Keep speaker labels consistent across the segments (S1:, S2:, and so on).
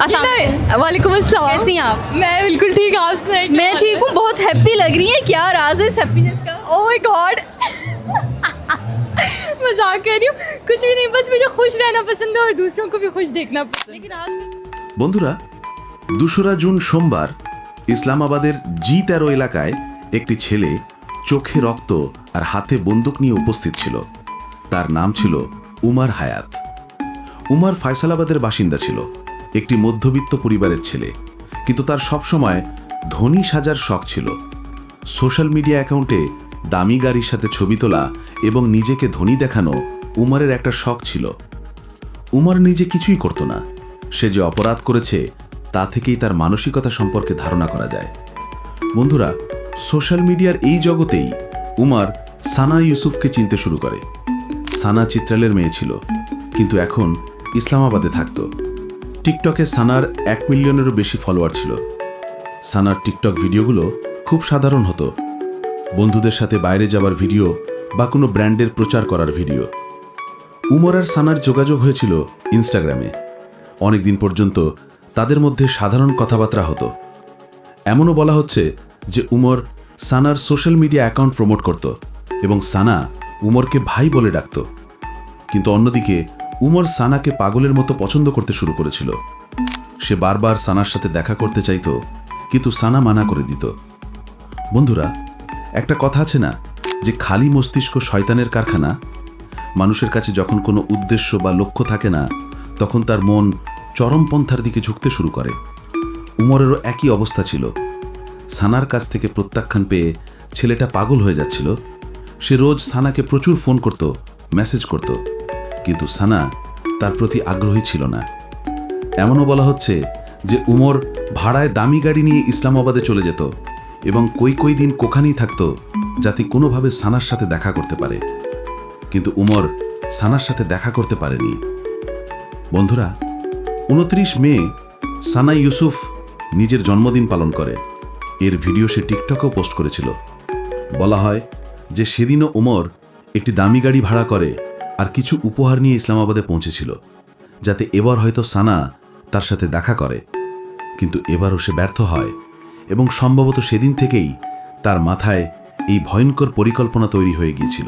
S1: कितना वालेकुम अस्सलाम
S2: कैसी हैं आप
S1: मैं बिल्कुल ठीक आप सुनाइए
S2: मैं ठीक हूँ बहुत हैप्पी लग रही है क्या राज है इस हैप्पीनेस का
S1: ओह माय गॉड मजाक कर रही हूँ कुछ भी नहीं बस मुझे खुश रहना पसंद है और दूसरों को भी खुश देखना पसंद है
S2: लेकिन आज
S3: বন্ধুরা দোসরা জুন সোমবার ইসলামাবাদের জি তেরো এলাকায় একটি ছেলে চোখে রক্ত আর হাতে বন্দুক নিয়ে উপস্থিত ছিল তার নাম ছিল উমার হায়াত উমার ফয়সালাবাদের বাসিন্দা ছিল একটি মধ্যবিত্ত পরিবারের ছেলে। কিন্তু তার সবসময় ধনী সাজার শখ ছিল। সোশ্যাল মিডিয়া অ্যাকাউন্টে দামি গাড়ির সাথে ছবি তোলা এবং নিজেকে ধনী দেখানো উমারের একটা শখ ছিল। উমার নিজে কিছুই করতো না। সে যে অপরাধ করেছে, তা থেকেই তার মানসিকতা সম্পর্কে ধারণা করা যায়। বন্ধুরা, সোশ্যাল মিডিয়ার এই জগতেই উমার সানা ইউসুফকে চিনতে শুরু করে। সানা চিত্রালের মেয়ে ছিল, কিন্তু এখন ইসলামাবাদে থাকত। টিকটকে সানার এক মিলিয়নেরও বেশি ফলোয়ার ছিল। সানার টিকটক ভিডিওগুলো খুব সাধারণ হতো। বন্ধুদের সাথে বাইরে যাওয়ার ভিডিও বা কোনো ব্র্যান্ডের প্রচার করার ভিডিও। উমর আর সানার যোগাযোগ হয়েছিল ইনস্টাগ্রামে। অনেকদিন পর্যন্ত তাদের মধ্যে সাধারণ কথাবার্তা হতো। এমনও বলা হচ্ছে যে উমর সানার সোশ্যাল মিডিয়া অ্যাকাউন্ট প্রমোট করত এবং সানা উমরকে ভাই বলে ডাকত। কিন্তু অন্যদিকে উমর সানাকে পাগলের মতো পছন্দ করতে শুরু করেছিল। সে বারবার সানার সাথে দেখা করতে চাইত, কিন্তু সানা মানা করে দিত। বন্ধুরা, একটা কথা আছে না, যে খালি মস্তিষ্ক শয়তানের কারখানা? মানুষের কাছে যখন কোনো উদ্দেশ্য বা লক্ষ্য থাকে না, তখন তার মন চরমপন্থার দিকে ঝুঁকতে শুরু করে। উমরেরও একই অবস্থা ছিল। সানার কাছ থেকে প্রত্যাখ্যান পেয়ে ছেলেটা পাগল হয়ে যাচ্ছিল। সে রোজ সানাকে প্রচুর ফোন করত, মেসেজ করত। কিন্তু সানা তার প্রতি আগ্রহী ছিল না। এমনও বলা হচ্ছে যে উমর ভাড়ায় দামি গাড়ি নিয়ে ইসলামাবাদে চলে যেত এবং কই কই দিন কোখানেই থাকতো যাতে কোনোভাবে সানার সাথে দেখা করতে পারে। কিন্তু উমর সানার সাথে দেখা করতে পারেনি। বন্ধুরা, উনত্রিশ মে সানা ইউসুফ নিজের জন্মদিন পালন করে। এর ভিডিও সে টিকটকেও পোস্ট করেছিল। বলা হয় যে সেদিনও উমর একটি দামি গাড়ি ভাড়া করে আর কিছু উপহার নিয়ে ইসলামাবাদে পৌঁছেছিল, যাতে এবার হয়তো সানা তার সাথে দেখা করে। কিন্তু এবারও সে ব্যর্থ হয় এবং সম্ভবত সেদিন থেকেই তার মাথায় এই ভয়ঙ্কর পরিকল্পনা তৈরি হয়ে গিয়েছিল।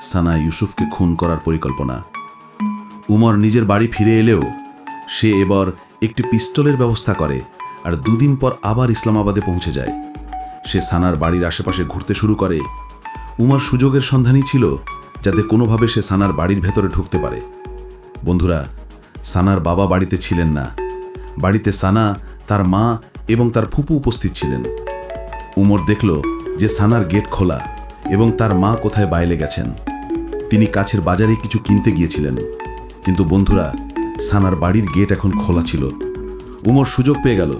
S3: সানা ইউসুফকে খুন করার পরিকল্পনা। উমর নিজের বাড়ি ফিরে এলেও সে এবার একটি পিস্তলের ব্যবস্থা করে আর দুদিন পর আবার ইসলামাবাদে পৌঁছে যায়। সে সানার বাড়ির আশেপাশে ঘুরতে শুরু করে। উমর সুযোগের সন্ধানই ছিল যাতে কোনোভাবে সে সানার বাড়ির ভেতরে ঢুকতে পারে। বন্ধুরা, সানার বাবা বাড়িতে ছিলেন না। বাড়িতে সানা, তার মা এবং তার ফুপু উপস্থিত ছিলেন। উমর দেখল যে সানার গেট খোলা এবং তার মা কোথায় বাইরে গেছেন। তিনি কাছের বাজারে কিছু কিনতে গিয়েছিলেন। কিন্তু বন্ধুরা, সানার বাড়ির গেট এখন খোলা ছিল। উমর সুযোগ পেয়ে গেল।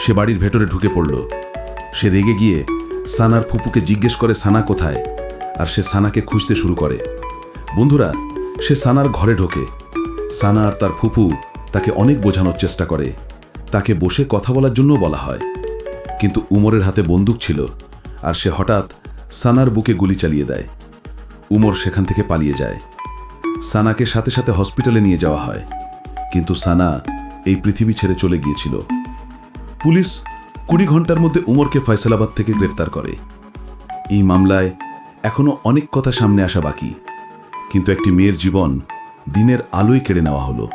S3: সে বাড়ির ভেতরে ঢুকে পড়ল। সে রেগে গিয়ে সানার ফুপুকে জিজ্ঞেস করে, সানা কোথায়? আর সে সানাকে খুঁজতে শুরু করে। বন্ধুরা, সে সানার ঘরে ঢোকে। সানা আর তার ফুপু তাকে অনেক বোঝানোর চেষ্টা করে। তাকে বসে কথা বলার জন্য বলা হয়। কিন্তু উমরের হাতে বন্দুক ছিল আর সে হঠাৎ সানার বুকে গুলি চালিয়ে দেয়। উমর সেখান থেকে পালিয়ে যায়। সানাকে সাথে সাথে হসপিটালে নিয়ে যাওয়া হয়। কিন্তু সানা এই পৃথিবী ছেড়ে চলে গিয়েছিল। পুলিশ কুড়ি ঘণ্টার মধ্যে উমরকে ফয়সালাবাদ থেকে গ্রেফতার করে। এই মামলায় এখনও অনেক কথা সামনে আসা বাকি। কিন্তু একটি মেয়ের জীবন দিনের আলোয় কেড়ে নেওয়া হলো।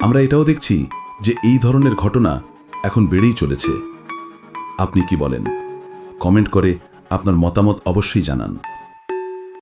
S3: আমরা এটাও দেখছি যে এই ধরনের ঘটনা এখন বেড়েই চলেছে। আপনি কি বলেন? কমেন্ট করে আপনার মতামত অবশ্যই জানান।